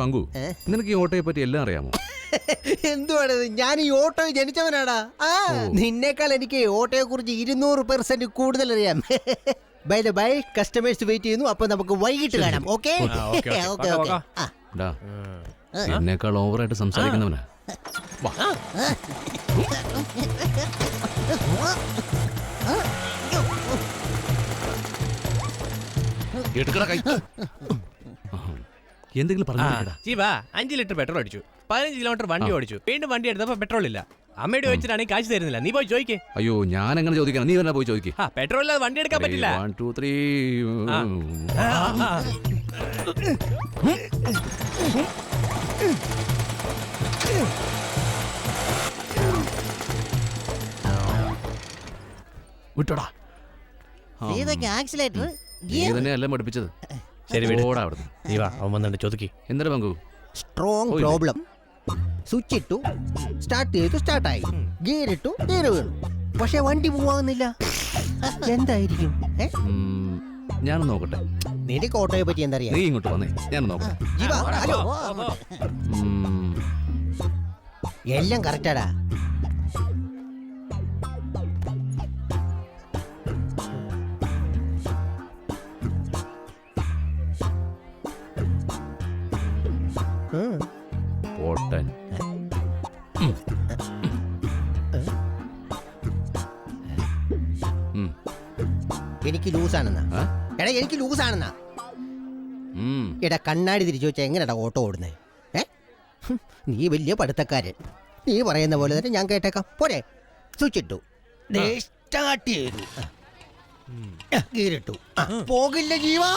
പങ്കു? നിനക്ക് ഈ ഓട്ടോയെ പറ്റി എല്ലാം അറിയാമോ? എന്തുവാണത് ഞാൻ ഈ ഓട്ടോ ജനിച്ചവനാടാ. ആ നിന്നേക്കാൾ എനിക്ക് ഓട്ടോയെ കുറിച്ച് ഇരുന്നൂറ് പെർസെന്റ് കൂടുതൽ അറിയാം. By the by customers wait ചെയ്യുന്നു. അപ്പൊ നമുക്ക് വൈകിട്ട് കാണാം. ഓക്കെ ഓക്കേ, എന്നേക്കാൾ ഓവറായിട്ട് സംസാരിക്കുന്നവനാ. എടുക്കടാ കൈ. എന്തെങ്കിലും പറഞ്ഞു ജീവ അഞ്ച് ലിറ്റർ പെട്രോൾ അടിച്ചു. പതിനഞ്ച് കിലോമീറ്റർ വണ്ടി ഓടിച്ചു. വീണ്ടും വണ്ടി എടുത്തപ്പോ പെട്രോൾ ഇല്ല. അമ്മയോട് ചോദിച്ചിട്ടാണെങ്കിൽ കാശ് തരുന്നില്ല. നീ പോയി ചോദിക്കേ. അയ്യോ ഞാൻ അങ്ങനെ ചോദിക്കണം. നീ തന്നെ പോയി ചോദിക്കേ. ആ പെട്രോൾ ഇല്ലാതെ വണ്ടി എടുക്കാൻ പറ്റില്ല. One two three. വിട്ടോടാ. ഇതൊക്കെ ആക്സിലേറ്റർ നീ തന്നെയല്ല പഠിപ്പിച്ചത്. ശരി വിട്. ഓടാ അവിടുന്ന്. ജീവ അവൻ വന്നിട്ട് ചോദിക്കേ എന്തൊരു പങ്കു? സ്ട്രോങ്? പ്രോബ്ലം സ്വിച്ച് ഇട്ടു. സ്റ്റാർട്ട് ചെയ്തു സ്റ്റാർട്ടായി ഗിയർ ഇട്ടു ഗിയർ വീണു. പക്ഷെ വണ്ടി പോവാകുന്നില്ല എന്തായിരിക്കും? ഏ? ഞാനൊന്ന് നോക്കട്ടെ. നിനക്ക് ഓട്ടോയെ പറ്റി എന്തറിയാം? നീ ഇങ്ങോട്ട് വന്നേ ഞാൻ നോക്കട്ടെ. ജീവ ഹലോ. ഉം, എല്ലാം കറക്റ്റാടാ പോട്ടൻ എനിക്ക് ലൂസാണെന്നാ? എടാ എനിക്ക് ലൂസാണെന്നാ. എടാ കണ്ണാടി തിരിച്ചു വെച്ചാൽ എങ്ങനെടാ ഓട്ടോ ഓടുന്നത് ഏ? നീ വലിയ പഠിത്തക്കാരൻ. നീ പറയുന്ന പോലെ തന്നെ ഞാൻ കേട്ടേക്കാം. പോരെ. സ്വിച്ചിട്ടു സ്റ്റാർട്ട് ചെയ്തു. പോകില്ല ജീവാ.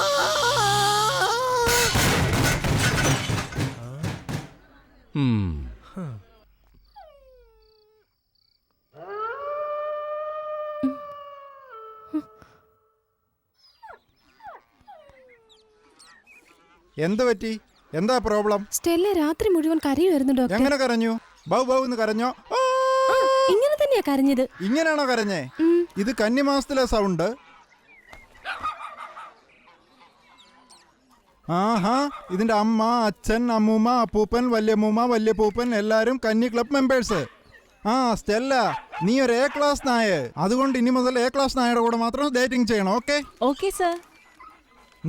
എന്ത് പറ്റി? എന്താ പ്രോബ്ലം? സ്റ്റെല്ല രാത്രി മുഴുവൻ കരയുമായിരുന്നു ഡോക്ടർ എങ്ങനെ കരഞ്ഞു? ബൗ ബൗ എന്ന് കരഞ്ഞോ? ആ! ഇങ്ങനെ തന്നെയാ കരഞ്ഞത്. ഇങ്ങനെയാണോ കരഞ്ഞേ? ഇത് കന്നിമാസത്തിലെ സൗണ്ട് ആഹാ ഇതിന്റെ അമ്മ അച്ഛൻ അമ്മൂമ്മ അപ്പൂപ്പൻ വല്യമ്മൂമ്മ വല്യപ്പൂപ്പൻ എല്ലാരും കന്നി ക്ലബ് മെമ്പേഴ്സ്. ആ സ്റ്റെല്ല നീ ഒരു എ ക്ലാസ് നായ അതുകൊണ്ട് ഇനി മുതൽ എ ക്ലാസ് നായയുടെ കൂടെ മാത്രം ഡേറ്റിംഗ് ചെയ്യണം ഓക്കെ? Okay sir.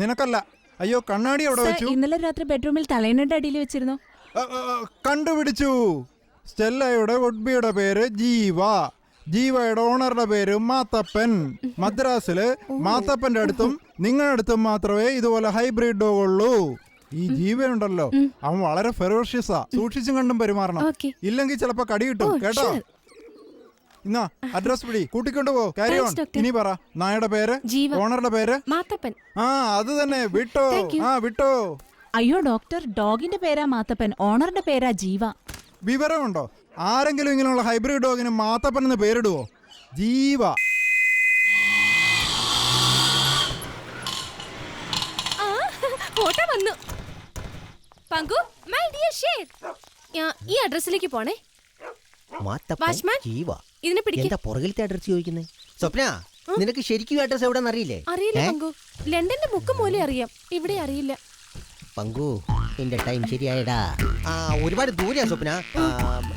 നിനക്കല്ല. അയ്യോ കണ്ണാടി എവിടെ വെച്ചു? ഇന്നലെ രാത്രി ബെഡ്റൂമിൽ തലേണയുടെ അടിയിൽ വെച്ചിരുന്നു. കണ്ടുപിടിച്ചു. സ്റ്റെല്ലയുടെ വുഡ്ബിയുടെ പേര് ജീവ. ജീവയുടെ ഓണറുടെ പേര് മാത്തപ്പൻ. മദ്രാസിൽ മാത്തപ്പന്റെ അടുത്തും നിങ്ങളുടെ അടുത്തും മാത്രമേ ഇതുപോലെ ഹൈബ്രിഡ് ഡോഗ് ഉള്ളൂ. ഈ ജീവനുണ്ടല്ലോ. അവൻ വളരെ ഫെറോഷ്യസാ സൂക്ഷിച്ചും കണ്ടും പെരുമാറണം. ഇല്ലെങ്കിൽ ചിലപ്പോ കടി കിട്ടും. കേട്ടോ? എന്നാ ഇന്നാ അഡ്രസ് പിടി. കൂട്ടിക്കൊണ്ടു പോ. Carry on. ഇനി പറ. നായയുടെ പേര്? ജീവ. ഓണറുടെ പേര്? മാത്തപ്പൻ. ആ അത് തന്നെ. വിട്ടോ. ആ വിട്ടോ. അയ്യോ ഡോക്ടർ ഡോഗിന്റെ പേരാ മാത്തപ്പൻ. ഓണറിന്റെ പേരാ ജീവ. വിവരമുണ്ടോ? ആരെങ്കിലും ഇങ്ങനെയുള്ള ഹൈബ്രിഡ് ഡോഗിന് മാത്തപ്പൻ എന്ന് പേരിടുവോ? ജീവ. വന്നു. പങ്കു മൈ ഡിയർ ഷേർ ഈ അഡ്രസ്സിലേക്ക് പോണേ. വാച്ച്മാൻ? ഇതിനെ പുറകിലത്തെ അഡ്രസ് സ്വപ്ന നിനക്ക് ശരിക്കും അഡ്രസ് എവിടെ അറിയില്ലേ? അറിയില്ല? പങ്കു. ലണ്ടന്റെ മുക്കം പോലെ അറിയാം. ഇവിടെ അറിയില്ല. പങ്കു നിന്റെ ടൈം ശരിയായടാ. ആ ഒരുപാട് ദൂരെയാ സ്വപ്ന ആ,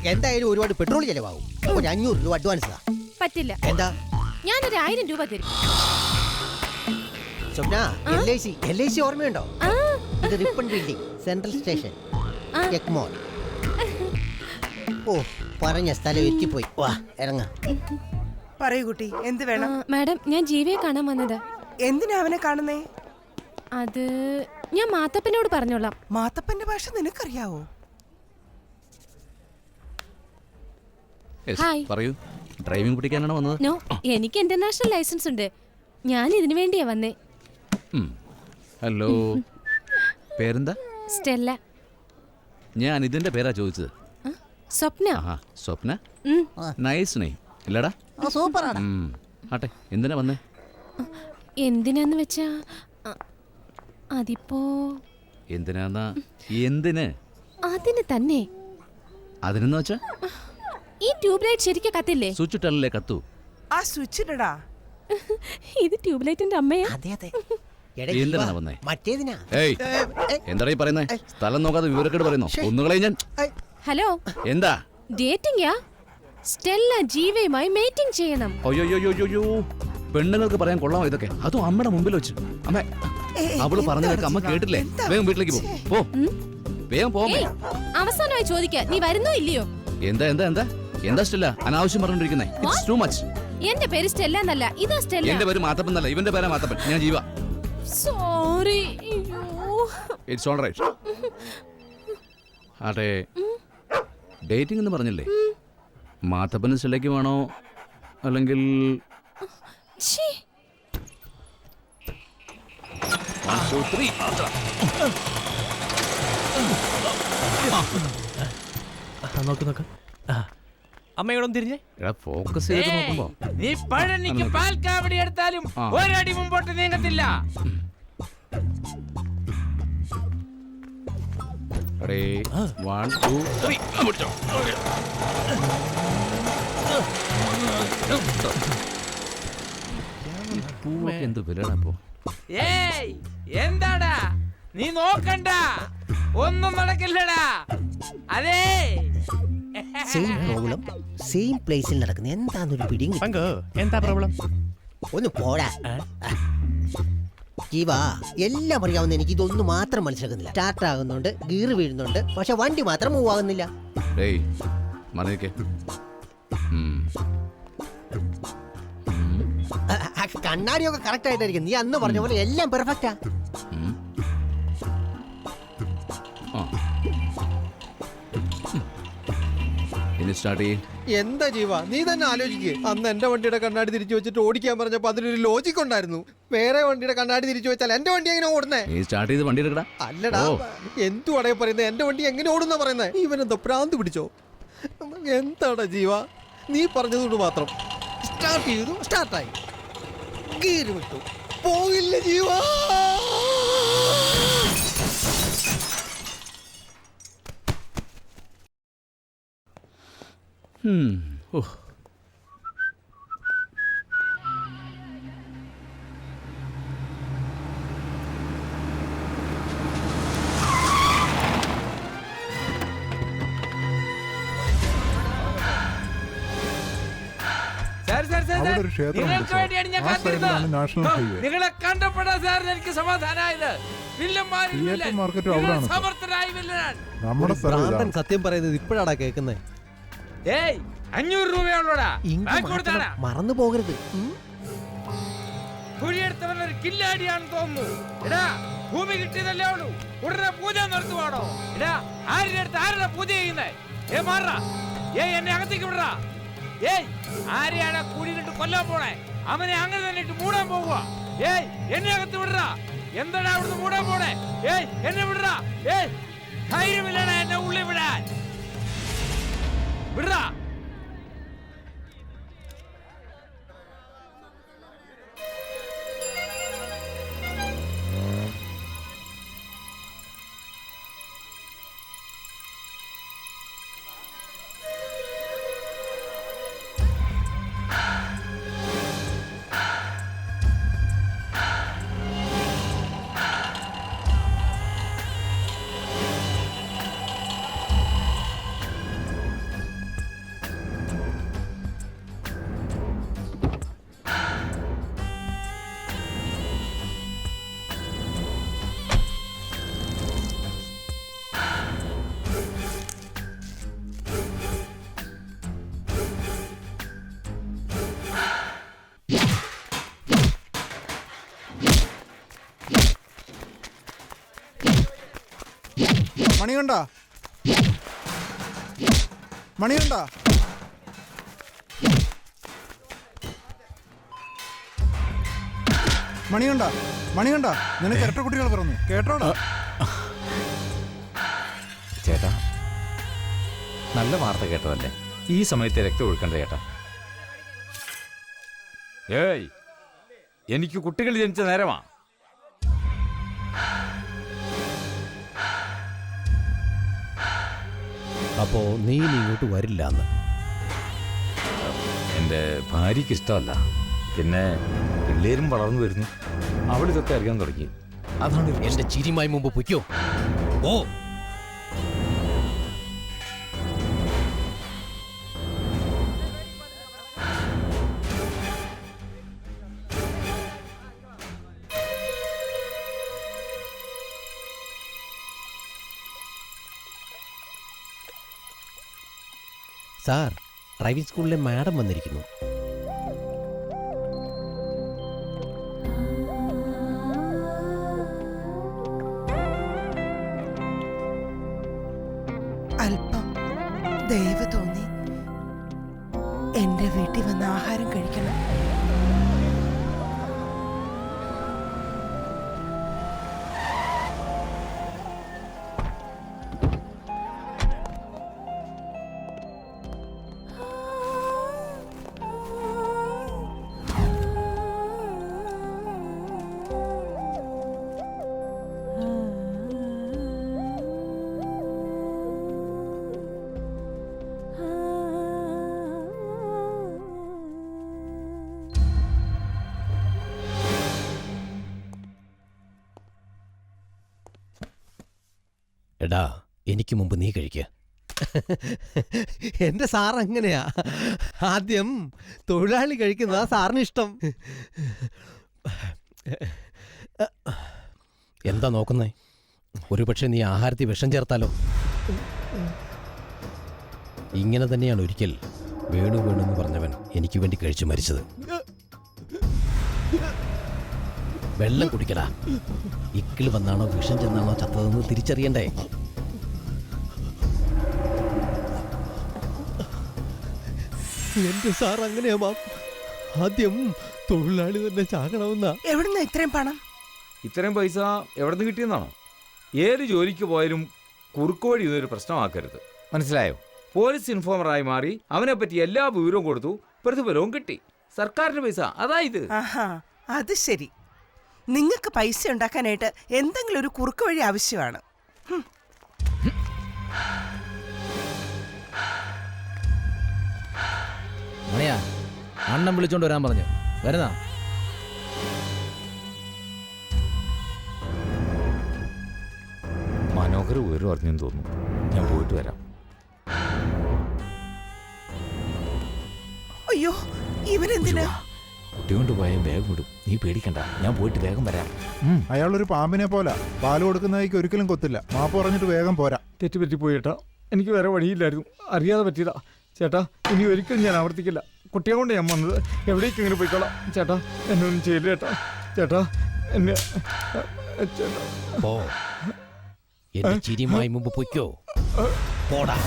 എന്തായാലും ഒരുപാട് പെട്രോൾ ചെലവാകും. ഒരു അഞ്ഞൂറ് രൂപ അഡ്വാൻസ് പറ്റില്ല. എന്താ? ഞാനൊരു ആയിരം രൂപ തരും. Swapna L I C L I C ഓർമ്മയുണ്ടോ? ആ. ഇത് റിപ്പൺ ബിൽഡിംഗ് സെൻട്രൽ സ്റ്റേഷൻ ആ. എക്മോൾ ഓ പറഞ്ഞ സ്ഥലം എത്തിപ്പോയി. വാ ഇറങ്ങ. പറയൂ കുട്ടി എന്ത് ആ, വേണം മാഡം ഞാൻ ജീവയെ കാണാൻ വന്നത്. എന്തിനാ അവനെ കാണുന്നേ? അത് ഞാൻ മാത്തപ്പനോട് പറഞ്ഞോളാം. മാത്തപ്പന്റെ ഭാഷ നിനക്കറിയാവോ? ഹായ്. പറയൂ. ഡ്രൈവിംഗ് പഠിക്കാനാണ് വന്നത്? നോ എനിക്ക് ഇന്റർനാഷണൽ ലൈസൻസ് ഉണ്ട്. ഞാൻ ഇതിനു വേണ്ടിയാ വന്നേ. ഹലോ. പേരെന്താ? സ്റ്റെല്ല. ഞാൻ ഇതിന്റെ പേരാ ചോദിച്ചത്. സ്വപ്ന. സ്വപ്ന. നൈസ് നെയ്. ഇല്ലടാ. സൂപ്പറാണ്. ആട്ടെ എന്തിനാ വന്നേ? എന്തിനാന്ന് വെച്ചാ അതിപ്പോ എന്തിനാന്നാ? എന്തിന്? അതിന് തന്നെ. അതിനെന്ന് വെച്ചാ? ഈ ട്യൂബ് ലൈറ്റ് ശരിക്കും കത്തില്ലേ? സ്വിച്ച് ഇട്ടല്ലേ കത്തു? ആ സ്വിച്ച് ഇടടാ ഇത് ട്യൂബ് ലൈറ്റിന്റെ അമ്മയാ? അതെ അതെ. എന്തിനാ വന്നേ? മറ്റേതിനാ? ഏയ് ഏ, ഏ, എന്താടാ ഈ പറയുന്നേ? സ്ഥലം നോക്കാതെ വിവരക്കേട് പറയുന്നു? ഒന്നുകളെ ഞാൻ ഹലോ? എന്താ? ഡേറ്റിംഗ്? സ്റ്റെല്ല ജീവയുമായി മീറ്റിംഗ് ചെയ്യണം. അയ്യോ പെണ്ണുങ്ങൾക്ക് പറയാൻ കൊള്ളാമോ ഇതൊക്കെ. അതും അമ്മയുടെ മുമ്പിൽ വെച്ച്. അമ്മ അവൾ പറഞ്ഞു എന്താണ് അമ്മ കേട്ടില്ലേ? വേഗം വീട്ടിലേക്ക് പോ. പോ. വേഗം പോ അവസാനമായി ചോദിക്ക. നീ വരുന്നോ ഇല്ലയോ? എന്താ എന്താ എന്താ? എന്താ സ്റ്റെല്ല? അനാവശ്യം പറഞ്ഞോണ്ടിരിക്കുന്നേ. ഇറ്റ്സ് ടു മച്ച് എന്റെ പേര് സ്റ്റെല്ല എന്നല്ല. ഇതാ സ്റ്റെല്ല. എന്റെ പേര് മാത്തപ്പൻ എന്നല്ല. ഇവന്റെ പേരാ മാത്തപ്പൻ. ഞാൻ Jeeva. Sorry it's all right ആട്ടെ ഡേറ്റിംഗ് എന്ന് പറഞ്ഞില്ലേ? മാത്തപ്പന് സ്റ്റെല്ലയ്ക്ക് വേണോ? അല്ലെങ്കിൽ One, two, three. നോക്ക് നോക്ക്. അമ്മയോടൊന്ന് തിരിഞ്ഞേ എടാ ഫോക്കസ് ചെയ്ത് നോക്കുമ്പോ നീ പഴനിക്ക് പാൽക്കാവടി എടുത്താലും ആ. ഒരടി മുമ്പോട്ട് നീങ്ങത്തില്ല Ready? One, two, പൂവൊക്കെ എന്ത് വിലടാ ഏയ് എന്താടാ? നീ നോക്കണ്ട. ഒന്നും നടക്കില്ലടാ. അതേ. സെയിം പ്രോബ്ലം സെയിം പ്ലേസിൽ നടക്കുന്ന എന്താന്നൊരു പിടിയും കിട്ടി- പങ്ക് എന്താ പ്രോബ്ലം ഒന്ന് പോടാ. ജീവ എല്ലാം അറിയാവുന്ന എനിക്ക് ഇതൊന്നും മാത്രം മനസ്സിലാക്കുന്നില്ല. സ്റ്റാർട്ട് ആകുന്നുണ്ട് ഗീർ വീഴുന്നുണ്ട് പക്ഷെ വണ്ടി മാത്രം മൂവ് ആകുന്നില്ല. ഡേയ് മറിയിക്കേ കണ്ണാടിയൊക്കെ കറക്റ്റ് ആയിട്ടായിരിക്കും. നീ അന്ന് പറഞ്ഞ പോലെ എല്ലാം പെർഫെക്റ്റാ ഇനി സ്റ്റാർട്ട് ചെയ്യ്. എന്താ ജീവ? നീ തന്നെ ആലോചിക്ക്. അന്ന് എന്റെ വണ്ടിയുടെ കണ്ണാടി തിരിച്ചു വെച്ചിട്ട് ഓടിക്കാൻ പറഞ്ഞപ്പോ അതിനൊരു ലോജിക് ഉണ്ടായിരുന്നു. വേറെ വണ്ടിയുടെ കണ്ണാടി തിരിച്ചു വെച്ചാൽ എന്റെ വണ്ടി എങ്ങനെ ഓടുന്നേ? നീ സ്റ്റാർട്ട് ചെയ്ത് വണ്ടി എടുക്കടാ. അല്ലടാ. എന്തു അടയെ പറയുന്നത് എന്റെ വണ്ടി എങ്ങനെ ഓടുന്ന പറയുന്നത് ഇവനെന്താ പ്രാന്ത് പിടിച്ചോ? എന്താടാ ജീവ? നീ പറഞ്ഞതുകൊണ്ട് മാത്രം. സ്റ്റാർട്ട് ചെയ്തു. സ്റ്റാർട്ടായി ഗീര് പോയില്ല ജീവ. ഓ സാർ സാർ സാർ അവിടെ സാർ, ഒരു ക്ഷേത്രമുണ്ട് നിങ്ങൾക്ക് സാർ. വേണ്ടിയാണ് ഞാൻ ആ സൈഡിലാണ് നാഷണൽ ഹോ, ഹൈവേ. നിങ്ങളെ കണ്ടപ്പെടാ സാർ എനിക്ക് സമാധാനമായത് വില്ലന്മാരിൽ തിയേറ്റർ വില്ലൻ. മാർക്കറ്റ് നിങ്ങൾ അവിടെയാണ് സാർ. സമർത്ഥരായ വില്ലനാണ്. നമ്മുടെ സ്ഥലം ഇതാണ്. സത്യം പറയുന്നത് ഇപ്പോഴാടാ കേക്കുന്നേ ഏയ് അഞ്ഞൂറ് രൂപയുള്ളൂടാ. ഇങ്ക് മറന്നു പോകരുത്. ഉം. കുഴിയെടുത്തവൻ ഒരു കില്ലാടിയാണെന്ന് തോന്നുന്നു. എടാ ഭൂമി കിട്ടിയതല്ലേ ഉള്ളൂ. ഉടനെ പൂജ നിർത്തുവാണോ എടാ ആരുടെ അടുത്ത് ആരുടെ പൂജ ചെയ്യുന്നേ? ഏ മാറാ ഏ എന്നെ അകത്തേക്ക് വിടറാ ഏയ് ആരെയാണ് കൂടിയിട്ട് കൊല്ലാൻ പോണേ? അവനെ അങ്ങനെ തന്നെ ഇട്ട് മൂടാൻ പോകുക ഏയ് എന്നെ അകത്ത് വിടറാ. എന്താണ് അവിടുന്ന് മൂടാൻ പോണേ? ഏയ് എന്നെ വിടറാ. ഏയ് ധൈര്യമില്ലടാ എന്നെ ഉള്ളിൽ വിടാൻ. വിടറാ. മണികണ്ട മണികണ്ട മണികണ്ട മണികണ്ട നിനക്ക് ഇരട്ട കുട്ടികൾ പറഞ്ഞു. കേട്ടോടാ? ചേട്ടാ നല്ല വാർത്ത കേട്ടതല്ലേ? ഈ സമയത്ത് രക്തം ഒഴുക്കണ്ട ചേട്ടാ? ഏയ് എനിക്ക് കുട്ടികൾ ജനിച്ച നേരമാ. അപ്പോ നീ ഇനി ഇങ്ങോട്ട് വരില്ല എന്ന് എന്റെ ഭാര്യയ്ക്ക് ഇഷ്ടമല്ല. പിന്നെ പിള്ളേരും വളർന്നു വരുന്നു. അവളിതൊക്കെ അറിയാൻ തുടങ്ങി. അതാണ് എന്റെ ചിരിമായി മുമ്പ് പൊയ്ക്കോ. ഓ സാർ ഡ്രൈവിംഗ് സ്കൂളിലെ മാഡം വന്നിരിക്കുന്നു. എടാ എനിക്ക് മുമ്പ് നീ കഴിക്കുക എന്റെ സാർ അങ്ങനെയാ. ആദ്യം തൊഴിലാളി കഴിക്കുന്നതാ സാറിന് ഇഷ്ടം. എന്താ നോക്കുന്നേ? ഒരുപക്ഷെ നീ ആഹാരത്തിൽ വിഷം ചേർത്താലോ? ഇങ്ങനെ തന്നെയാണ് ഒരിക്കൽ വേണു വേണു എന്ന് പറഞ്ഞവൻ എനിക്ക് വേണ്ടി കഴിച്ചു മരിച്ചത്. വെള്ളം കുടിക്കടാ. ഇക്കിൾ വന്നാണോ വിഷം ചെന്നാണോ ചത്തതെന്ന് തിരിച്ചറിയണ്ടേ? എന്റെ സാർ അങ്ങനെയാ ആദ്യം തൊഴിലാളി തന്നെ ചാകണമെന്നാ. എവിടുന്ന ഇത്രയും പണം? ഇത്രയും പൈസ എവിടുന്ന് കിട്ടിയെന്നാണോ? ഏത് ജോലിക്ക് പോയാലും കുറുക്കുവഴി ഇതൊരു പ്രശ്നമാക്കരുത്. മനസ്സിലായോ? പോലീസ് ഇൻഫോമറായി മാറി അവനെ പറ്റി എല്ലാ വിവരവും കൊടുത്തു പ്രതിഫലവും കിട്ടി. സർക്കാരിന്റെ പൈസ. അതായത് അത് ശരി. നിങ്ങൾക്ക് പൈസ ഉണ്ടാക്കാനായിട്ട് എന്തെങ്കിലും ഒരു കുറുക്ക് വഴി ആവശ്യമാണ്. മണിയാ അണ്ണം വിളിച്ചോണ്ട് വരാൻ പറഞ്ഞു. വരുന്നാ? മനോഹർ വിവരം അറിഞ്ഞെന്ന് തോന്നുന്നു. ഞാൻ പോയിട്ട് വരാം. അയ്യോ ഇവരെന്തിനാ കുട്ടി കൊണ്ട് പോയ വേഗം വിടും. നീ പേടിക്കണ്ട. ഞാൻ പോയിട്ട് വേഗം വരാം. അയാളൊരു പാമ്പിനെ പോലെ. പാൽ കൊടുക്കുന്നതായിക്ക് ഒരിക്കലും കൊത്തില്ല. മാപ്പ് പറഞ്ഞിട്ട് വേഗം പോരാ. തെറ്റുപറ്റി പോയി ചേട്ടാ എനിക്ക് വേറെ വഴിയില്ലായിരുന്നു. അറിയാതെ പറ്റിയതാ. ചേട്ടാ ഇനി ഒരിക്കലും ഞാൻ ആവർത്തിക്കില്ല. കുട്ടിയെ കൊണ്ട് ഞാൻ വന്നത് എവിടേക്ക് ഇങ്ങനെ പോയിക്കോളാം? ചേട്ടാ എന്നൊന്നും ചെയ്യില്ല ചേട്ടാ ചേട്ടാ എന്നെ ചേട്ടാ. പോ. എന്റെ ചിരിമായി മുമ്പ് പൊയ്ക്കോ? പോടാ.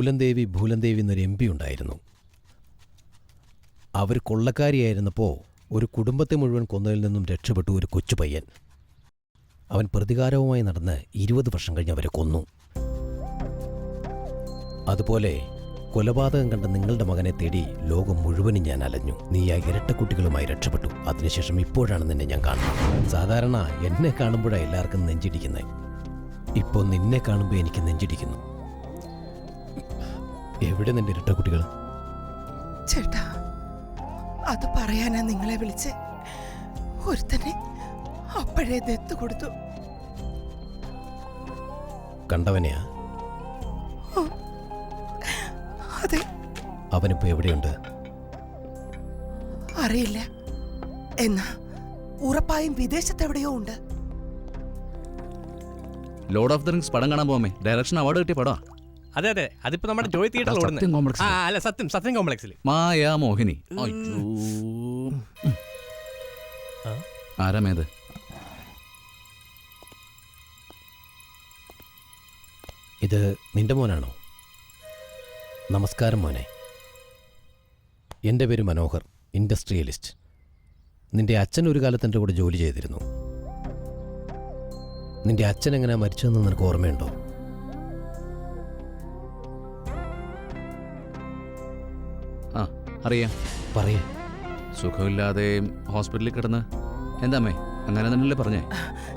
ഭൂലൻദേവി ഭൂലൻദേവി എന്നൊരു എം പി ഉണ്ടായിരുന്നു. അവർ കൊള്ളക്കാരിയായിരുന്നപ്പോൾ ഒരു കുടുംബത്തെ മുഴുവൻ കൊന്നതിൽ നിന്നും രക്ഷപ്പെട്ടു ഒരു കൊച്ചു പയ്യൻ. അവൻ പ്രതികാരവുമായി നടന്ന് ഇരുപത് വർഷം കഴിഞ്ഞ് അവരെ കൊന്നു. അതുപോലെ കൊലപാതകം കണ്ട നിങ്ങളുടെ മകനെ തേടി ലോകം മുഴുവനും ഞാൻ അലഞ്ഞു. നീ ആ ഇരട്ടക്കുട്ടികളുമായി രക്ഷപ്പെട്ടു. അതിനുശേഷം ഇപ്പോഴാണ് നിന്നെ ഞാൻ കാണുന്നത്. സാധാരണ എന്നെ കാണുമ്പോഴാണ് എല്ലാവർക്കും നെഞ്ചിടിക്കുന്നത് ഇപ്പോൾ നിന്നെ കാണുമ്പോൾ എനിക്ക് നെഞ്ചിടിക്കുന്നു. എവിടെ നിന്റെ ഇരട്ട കുട്ടികൾ ചേട്ടാ അത് പറയാനാ നിങ്ങളെ വിളിച്ച്. ഒരുത്തനെ അപ്പോഴേ ദത്ത് കൊടുത്തു. കണ്ടവനെയാ? അതെ. അവനിപ്പോ എവിടെയുണ്ട്? അറിയില്ല. എന്നാ ഉറപ്പായും വിദേശത്ത് എവിടെയോ ഉണ്ട്. ലോർഡ് ഓഫ് ദ റിങ്സ് പടം കാണാൻ പോകാമേ ഡയറക്ഷൻ അവാർഡ് കിട്ടിയ പടം അതെ അതെ. അതിപ്പോ നമ്മുടെ ജോയ് തിയേറ്ററിൽ സത്യം ഓടുന്നത് കോംപ്ലക്സിൽ. ആ അല്ല സത്യം സത്യം കോംപ്ലക്സിൽ മായാ മോഹിനി. അയ്യോ. ആരാമേത്? ഇത് നിന്റെ മോനാണോ? നമസ്കാരം മോനെ. എന്റെ പേര് മനോഹർ ഇൻഡസ്ട്രിയലിസ്റ്റ്. നിന്റെ അച്ഛൻ ഒരു കാലത്ത് എന്റെ കൂടെ ജോലി ചെയ്തിരുന്നു. നിന്റെ അച്ഛൻ എങ്ങനെ മരിച്ചതെന്ന് നിനക്ക് ഓർമ്മയുണ്ടോ? അറിയാം. പറയേ. സുഖമില്ലാതെ ഹോസ്പിറ്റലിൽ കിടന്ന്. എന്താ അമ്മേ? അങ്ങനെ തന്നെയല്ലേ പറഞ്ഞേ?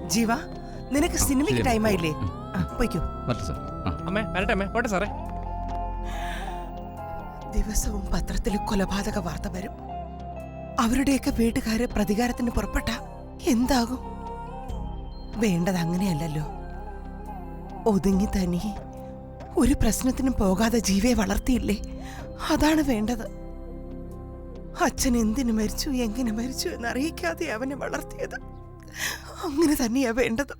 ജീവ നിനക്ക് സിനിമയ്ക്ക് ടൈം ആയില്ലേ? ആ, പോയിക്കോ. വരട്ടെ സാർ. അമ്മേ വരട്ടെ അമ്മേ. പോട്ടെ സാറേ. ദിവസവും പത്രത്തിൽ കൊലപാതക വാർത്ത വരും. അവരുടെയൊക്കെ വീട്ടുകാര് പ്രതികാരത്തിന് പുറപ്പെട്ട എന്താകും? വേണ്ടത് അങ്ങനെയല്ലല്ലോ. ഒതുങ്ങി തനി ഒരു പ്രശ്നത്തിനും പോകാതെ ജീവയെ വളർത്തിയില്ലേ? അതാണ് വേണ്ടത്. അച്ഛൻ എന്തിനു മരിച്ചു എങ്ങനെ മരിച്ചു എന്ന് അറിയിക്കാതെ അവനെ വളർത്തിയത്. അങ്ങനെ തന്നെയാ വേണ്ടത്.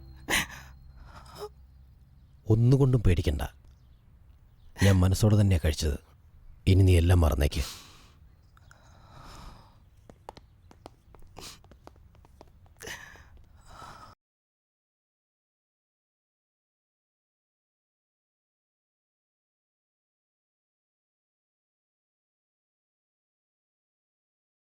ഒന്നുകൊണ്ടും പേടിക്കണ്ട. ഞാൻ മനസ്സോടെ തന്നെയാണ് കഴിച്ചത്. ഇനി നീ എല്ലാം മറന്നേക്ക്.